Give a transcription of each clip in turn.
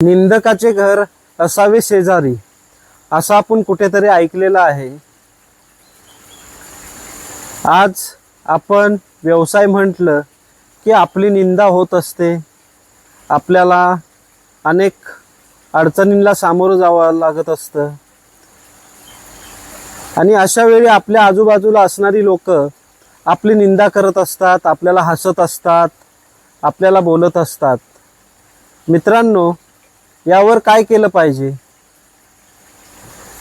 निंदकाचे घर असावे शेजारी असं आपण कुठेतरी ऐकलेलं आहे. आज आपण व्यवसाय म्हटलं की आपली निंदा होत असते. आपल्याला अनेक अडचणींना सामोरं जावं लागत असतं. आणि अशा वेळी आपल्या आजूबाजूला असणारी लोक आपली निंदा करत असतात आपल्याला हसत असतात आपल्याला बोलत असतात. मित्रांनो यावर काय केलं पाहिजे?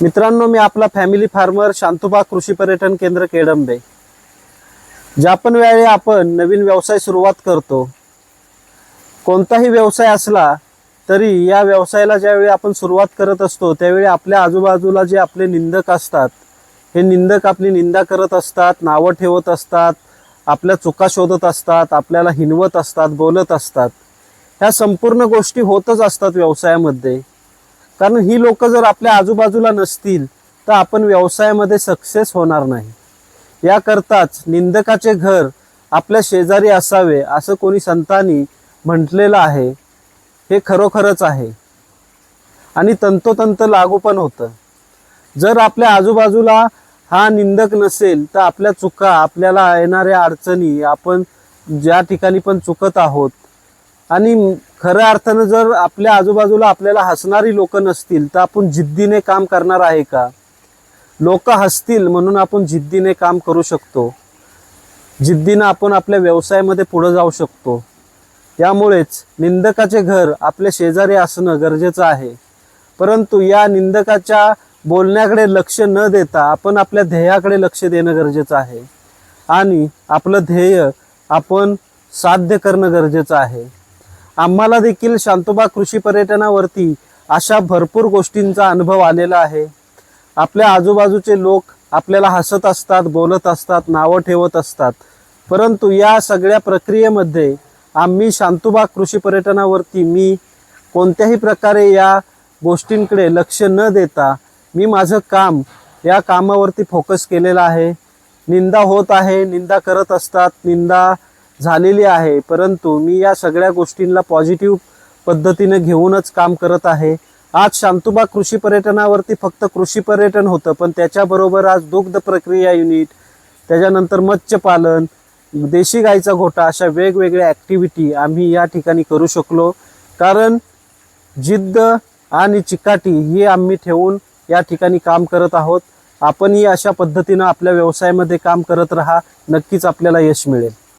मित्रांनो मी आपला फॅमिली फार्मर शांतुबा कृषी पर्यटन केंद्र केडंबे. ज्या पण वेळी आपण नवीन व्यवसाय सुरुवात करतो कोणताही व्यवसाय असला तरी या व्यवसायाला ज्यावेळी आपण सुरुवात करत असतो त्यावेळी आपल्या आजूबाजूला जे आपले निंदक असतात हे निंदक आपली निंदा करत असतात नावं ठेवत असतात आपल्या चुका शोधत असतात आपल्याला हिनवत असतात बोलत असतात ह्या संपूर्ण गोष्टी होतच असतात व्यवसायामध्ये. कारण ही लोक जर आपल्या आजूबाजूला नसतील तर आपण व्यवसायामध्ये सक्सेस होणार नाही. याकरताच निंदकाचे घर आपल्या शेजारी असावे असं कोणी संतांनी म्हटलेलं आहे हे खरोखरच आहे. आणि तंतोतंत लागू पण होतं. जर आपल्या आजूबाजूला हा निंदक नसेल तर आपल्या चुका आपल्याला येणाऱ्या अडचणी आपण ज्या ठिकाणी पण चुकत आहोत आणि खऱ्या अर्थानं जर आपल्या आजूबाजूला आपल्याला हसणारी लोक नसतील तर आपण जिद्दीने काम करणार आहे का? लोक हसतील म्हणून आपण जिद्दीने काम करू शकतो. जिद्दीनं आपण आपल्या व्यवसायामध्ये पुढे जाऊ शकतो. त्यामुळेच निंदकाचे घर आपल्या शेजारी असणं गरजेचं आहे. परंतु या निंदकाच्या बोलण्याकडे लक्ष न देता आपण आपल्या ध्येयाकडे लक्ष देणं गरजेचं आहे. आणि आपलं ध्येय आपण साध्य करणं गरजेचं आहे. आम्हाला देखील शांतोबा कृषी पर्यटनावरती अशा भरपूर गोष्टींचा अनुभव आलेला आहे. आपल्या आजूबाजूचे लोक आपल्याला हसत असतात बोलत असतात नावं ठेवत असतात. परंतु या सगळ्या प्रक्रियेमध्ये आम्ही शांतुबा कृषी पर्यटनावरती मी कोणत्याही प्रकारे या गोष्टींकडे लक्ष न देता मी माझं काम या कामावरती फोकस केलेलं आहे. निंदा होत आहे निंदा करत असतात निंदा झालेली आहे. परंतु मी या सगळ्या गोष्टींना पॉझिटिव्ह पद्धतीने घेऊनच काम करत आहे. आज शांतुबा कृषी पर्यटनावरती फक्त कृषी पर्यटन होतं पण त्याच्याबरोबर आज दुग्ध प्रक्रिया युनिट त्याच्यानंतर मत्स्यपालन देशी गाईचा घोटा अशा वेगवेगळ्या ॲक्टिव्हिटी आम्ही या ठिकाणी करू शकलो. कारण जिद्द आणि चिकाटी ही आम्ही ठेवून या ठिकाणी काम करत आहोत. आपणही अशा पद्धतीनं आपल्या व्यवसायामध्ये काम करत राहा. नक्कीच आपल्याला यश मिळेल.